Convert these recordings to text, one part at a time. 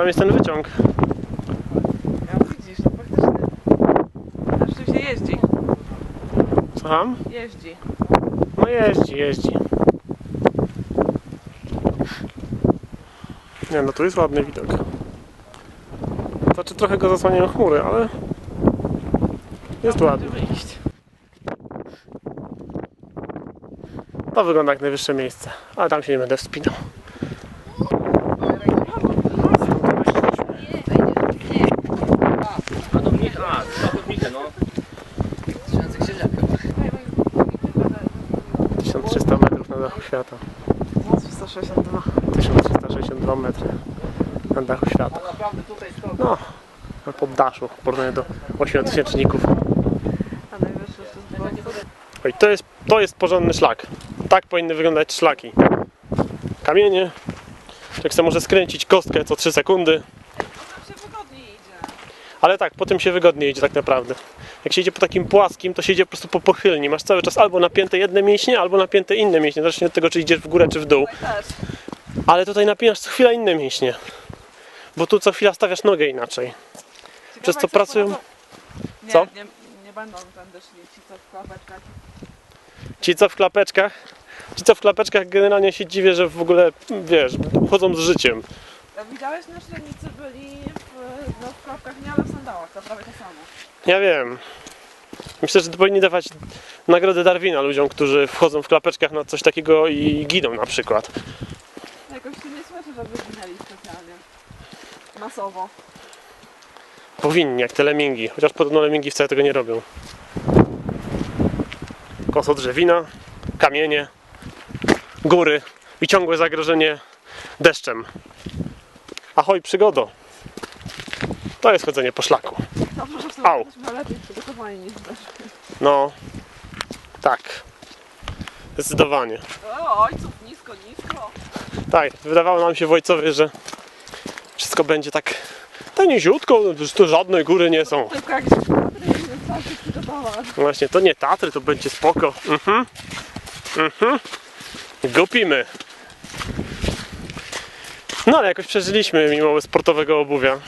tam jest ten wyciąg. Ja widzisz, no faktycznie. Na szczęście jeździ. Słucham? Jeździ. No jeździ, jeździ. Nie no, tu jest ładny widok. Znaczy trochę go zasłaniają chmury, ale jest ładny. Iść. To wygląda jak najwyższe miejsce, ale tam się nie będę wspinał. A do mnie, a, samochód Michę, no. 1300 metrów na dachu świata. No, 362. 1362 metry na dachu świata. Stąd. No, na poddaszu w porównaniu do 8000-ników. A najwyższe to jest dwa. Oj, to jest, to jest porządny szlak. Tak powinny wyglądać szlaki. Kamienie. Jak może skręcić kostkę co 3 sekundy. Tam się wygodniej idzie. Ale tak, potem się wygodnie idzie tak naprawdę. Jak się idzie po takim płaskim, to się idzie po prostu po pochylni. Masz cały czas albo napięte jedne mięśnie, albo napięte inne mięśnie. Zależnie od tego, czy idziesz w górę, czy w dół. Ale tutaj napinasz co chwila inne mięśnie. Bo tu co chwila stawiasz nogę inaczej. Przez co pracują- Nie, Co? Nie, nie będą tędy szli ci co w klapeczkach. Ci co w klapeczkach, ci co w klapeczkach generalnie się dziwię, że w ogóle, wiesz, chodzą z życiem. A Widziałeś na średnicy byli no, w klapkach, nie ale w sandałach, to prawie to samo. Ja wiem. Myślę, że to powinni dawać nagrodę Darwina ludziom, którzy wchodzą w klapeczkach na coś takiego i giną na przykład. Jakoś się nie słyszy, żeby ginęli specjalnie. Masowo. Powinni, jak te lemingi. Chociaż podobno lemingi wcale tego nie robią. Koso drzewina, kamienie, góry i ciągłe zagrożenie deszczem. Ahoj, przygodo. To jest chodzenie po szlaku. Au. No, tak. Zdecydowanie. O, ojców, nisko, nisko. Tak, wydawało nam się w Ojcowie, że wszystko będzie tak taniziutko, że tu żadne góry nie są. Tylko jak się przygotować. Właśnie, to nie Tatry, to będzie spoko. Mhm. Mhm. Gupimy. No ale jakoś przeżyliśmy mimo sportowego obuwia.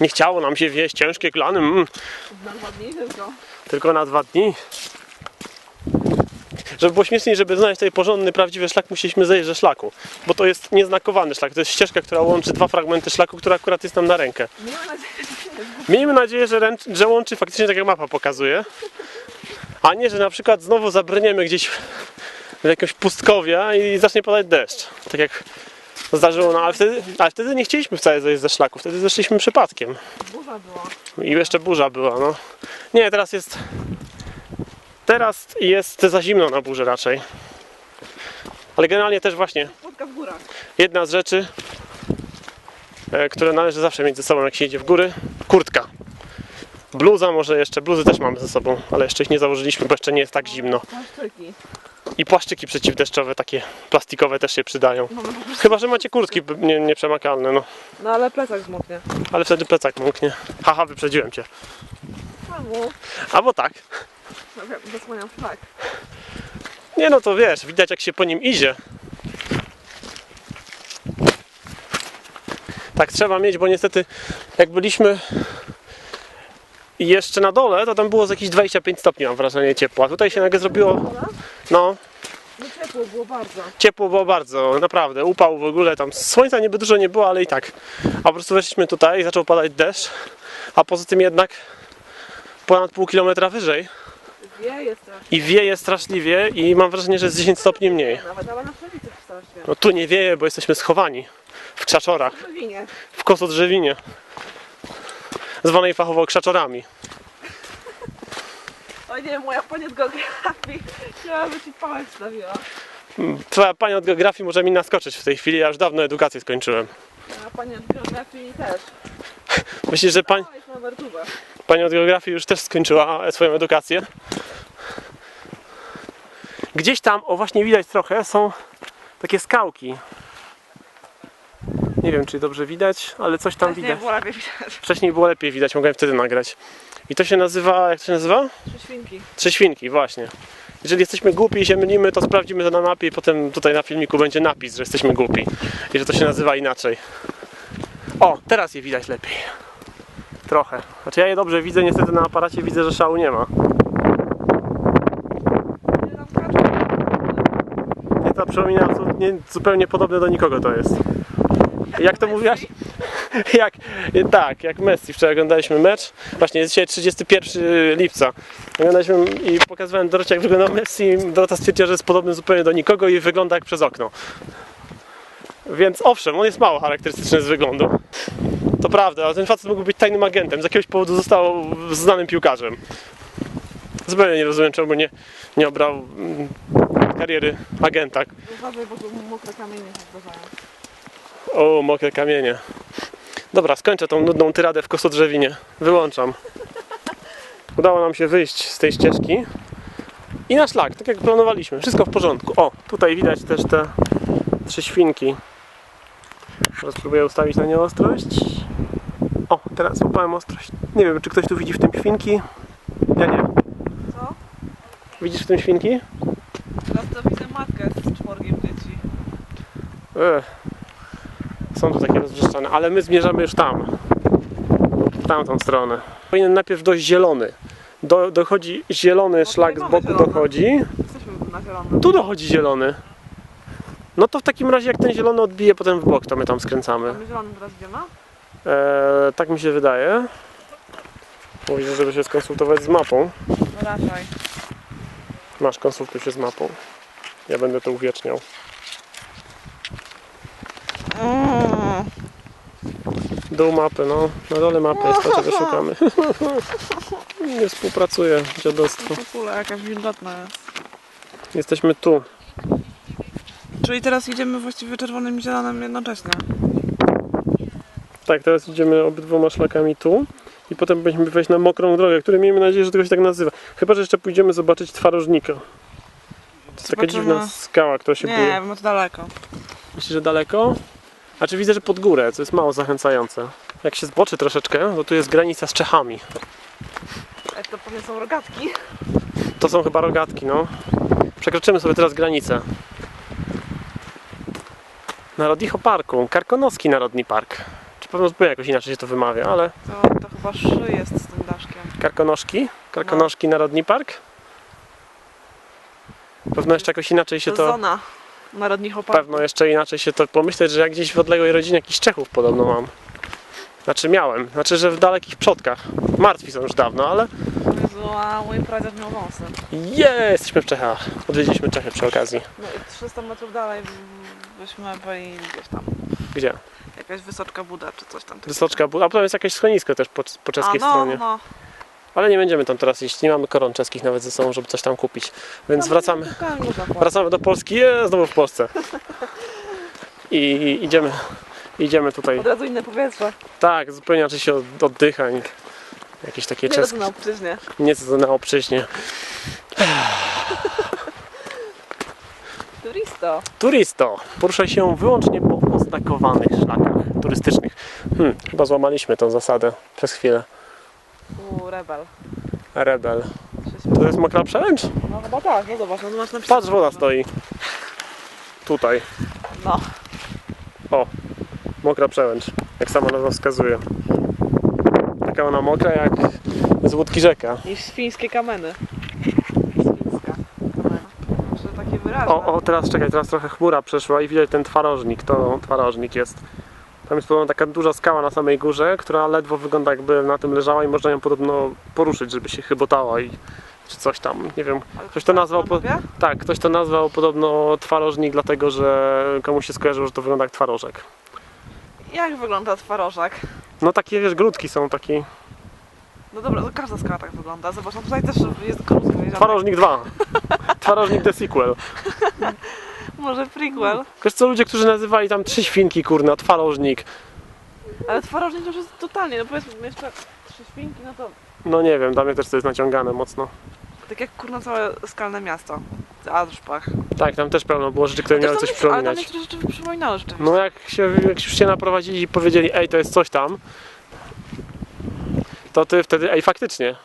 Nie chciało nam się wieść ciężkie klany, mm, Na dwa dni tylko. tylko na dwa dni. Żeby było śmieszniej, żeby znaleźć tutaj porządny, prawdziwy szlak, musieliśmy zejść ze szlaku. Bo to jest nieznakowany szlak. To jest ścieżka, która łączy dwa fragmenty szlaku, która akurat jest nam na rękę. Miejmy nadzieję, że ręcz, że łączy faktycznie tak jak mapa pokazuje. A nie, że na przykład znowu zabrniemy gdzieś w jakąś pustkowia i zacznie padać deszcz. Tak jak zdarzyło nam, ale wtedy, ale wtedy nie chcieliśmy wcale zejść ze szlaku, wtedy zeszliśmy przypadkiem. Burza była. I jeszcze burza była, no. Nie, teraz jest. Teraz jest za zimno na burzę raczej. Ale generalnie też właśnie w górach. jedna z rzeczy, e, które należy zawsze mieć ze sobą, jak się idzie w góry, kurtka. Bluza może jeszcze, bluzy też mamy ze sobą, ale jeszcze ich nie założyliśmy, bo jeszcze nie jest tak zimno. I płaszczyki przeciwdeszczowe, takie plastikowe też się przydają. Chyba, że macie kurtki nie- nieprzemakalne, no. No ale plecak zmoknie. Ale wtedy plecak moknie. Haha, wyprzedziłem cię. Czemu? Albo tak. No zasłaniam szlak. Nie no to wiesz, widać jak się po nim idzie. Tak trzeba mieć, bo niestety jak byliśmy jeszcze na dole, to tam było z jakieś 25 stopni mam wrażenie ciepła. Tutaj się nagle zrobiło? No No ciepło było bardzo. ciepło było bardzo, naprawdę. Upał w ogóle tam, słońca niby dużo nie było, ale i tak. A po prostu weszliśmy tutaj i zaczął padać deszcz, a poza tym jednak ponad pół kilometra wyżej Wieje strasznie. i wieje straszliwie i mam wrażenie, że jest 10 stopni mniej. Nawet, ale na przewicy strasznie. No tu nie wieje, bo jesteśmy schowani w krzaczorach, W winie. w kosodrzewinie, zwanej fachowo krzaczorami. Oj nie, moja pani od geografii. Chciałabym ci pałek stawiła. Twoja pani od geografii może mi naskoczyć w tej chwili, ja już dawno edukację skończyłem. A pani od geografii też. Myślisz, że pani, na pani od geografii już też skończyła swoją edukację? Gdzieś tam, o właśnie widać trochę, są takie skałki. Nie wiem, czy dobrze widać, ale coś tam Wcześniej widać. było lepiej widać. Wcześniej było lepiej widać, mogłem wtedy nagrać. I to się nazywa, jak to się nazywa? Trzy świnki. Trzy świnki, właśnie. Jeżeli jesteśmy głupi i się mylimy, to sprawdzimy to na mapie i potem tutaj na filmiku będzie napis, że jesteśmy głupi i że to się nazywa inaczej. O, teraz je widać lepiej. Trochę. Znaczy ja je dobrze widzę, niestety na aparacie widzę, że szału nie ma. Nie to przypomina absolutnie zupełnie podobne do nikogo to jest. Jak to mówiłaś? Jak, tak, jak Messi. Wczoraj oglądaliśmy mecz. Właśnie jest dzisiaj 31 lipca. Oglądaliśmy i pokazywałem Dorocie, jak wygląda Messi. Dorota stwierdziła, że jest podobny zupełnie do nikogo i wygląda jak przez okno. Więc owszem, on jest mało charakterystyczny z wyglądu. To prawda, ale ten facet mógł być tajnym agentem. Z jakiegoś powodu został znanym piłkarzem. Zupełnie nie rozumiem, czemu nie, nie obrał mm, kariery agenta. Uważaj, bo tu mokre kamienie się zdarzają. O, mokre kamienie. Dobra, skończę tą nudną tyradę w kosodrzewinie. Wyłączam. Udało nam się wyjść z tej ścieżki. I na szlak, tak jak planowaliśmy. Wszystko w porządku. O, tutaj widać też te trzy świnki. Teraz spróbuję ustawić na nie ostrość. O, teraz złapałem ostrość. Nie wiem, czy ktoś tu widzi w tym świnki. Ja nie. Co? Widzisz w tym świnki? Teraz to widzę matkę z czworgiem dzieci. Ech. Są tu takie rozbrzeszczane, ale my zmierzamy już tam. W tamtą stronę. Powinien najpierw dojść zielony. Do, dochodzi zielony szlak z mamy boku zielony. dochodzi. Jesteśmy na zielonym. Tu dochodzi zielony. No to w takim razie jak ten zielony odbije potem w bok, to my tam skręcamy. my zielonym teraz idziemy? Eee, tak mi się wydaje. Mówisz, żeby się skonsultować z mapą. No raczej. Masz konsultuj się z mapą. Ja będę to uwieczniał. Dół mapy, no. Na dole mapy jest to, czego szukamy. Nie współpracuję, dziadostwo. To pula jakaś wilgotna jest. Jesteśmy tu. Czyli teraz idziemy właściwie czerwonym i zielonym jednocześnie. Tak, teraz idziemy obydwoma szlakami tu. I potem będziemy wejść na mokrą drogę, której miejmy nadzieję, że tego się tak nazywa. Chyba, że jeszcze pójdziemy zobaczyć twarożnika. To jest taka Zobaczymy. dziwna skała, która się Nie, buje. bo to daleko. Myślisz, że daleko? A czy widzę, że pod górę, co jest mało zachęcające. Jak się zboczy troszeczkę, to tu jest granica z Czechami. Ale to pewnie są rogatki. To są chyba rogatki, no. Przekroczymy sobie teraz granicę. Narodicho Parku, Karkonoski Narodni Park. Czy pewno zupełnie jakoś inaczej się to wymawia, ale To, to chyba szy jest z tym daszkiem. Karkonoszki? Karkonoszki Narodni Park? Pewno jeszcze jakoś inaczej się To to... zona narodnicho parku. Pewno jeszcze inaczej się to pomyśleć, że ja gdzieś w odległej rodzinie jakichś Czechów podobno mam. Znaczy miałem, znaczy, że w dalekich przodkach. Martwi są już dawno, ale Jezu, a mój pradziad miał wąsy. je, jesteśmy w Czechach. Odwiedziliśmy Czechy przy okazji. No i 300 metrów dalej byśmy byli gdzieś tam. Gdzie? Jakaś wysoczka Buda czy coś tam. takiego. Wysoczka, Bu- a potem jest jakieś schronisko też po, po A czeskiej no, stronie. no. Ale nie będziemy tam teraz iść, nie mamy koron czeskich nawet ze sobą, żeby coś tam kupić. Więc wracamy, go zapłacić. wracamy do Polski, jest znowu w Polsce. I idziemy, idziemy tutaj. Od razu inne powietrze. Tak, zupełnie inaczej się od- oddycha. nie- Jakieś takie Nie czeskie, to na obczyźnie. nieco na obczyźnie. Turisto. Turisto, poruszaj się wyłącznie po oznakowanych szlakach turystycznych. Hmm, chyba złamaliśmy tą zasadę przez chwilę. U, rebel. Rebel. To jest mokra przełęcz? No chyba tak, no zobacz, no masz napisane. Patrz, woda stoi. Tutaj. No. Mokra przełęcz, jak sama nazwa wskazuje. Taka ona mokra jak z łódki rzeka. I świńskie kameny. Świńska kamena. Może takie wyraźne. O, o, teraz czekaj, teraz trochę chmura przeszła i widać ten twarożnik, to twarożnik jest. Tam jest podobno taka duża skała na samej górze, która ledwo wygląda jakby na tym leżała i można ją podobno poruszyć, żeby się chybotała i czy coś tam, nie wiem. Ktoś to nazwał, na po, tak, ktoś to nazwał podobno twarożnik, dlatego że komuś się skojarzyło, że to wygląda jak twarożek. Jak wygląda twarożak? No takie, wiesz, grudki są taki. No dobra, to każda skała tak wygląda. Zobacz, no tutaj też jest wiedziane. Twarożnik 2. Twarożnik The Sequel. Może prequel. Wiesz co, ludzie, którzy nazywali tam trzy świnki, kurna, twarożnik. Ale twarożnik to już jest totalnie, no powiedzmy jeszcze trzy świnki, no to No nie wiem, dla mnie też to jest naciągane mocno. tak jak kurna całe skalne miasto. Adrzpach. Tak, tam też pełno było rzeczy, które miały coś Ale tam przypominać. niektóre rzeczy przypominały rzeczywiście. No jak się jak już się naprowadzili i powiedzieli, ej, to jest coś tam, to ty wtedy, ej, faktycznie.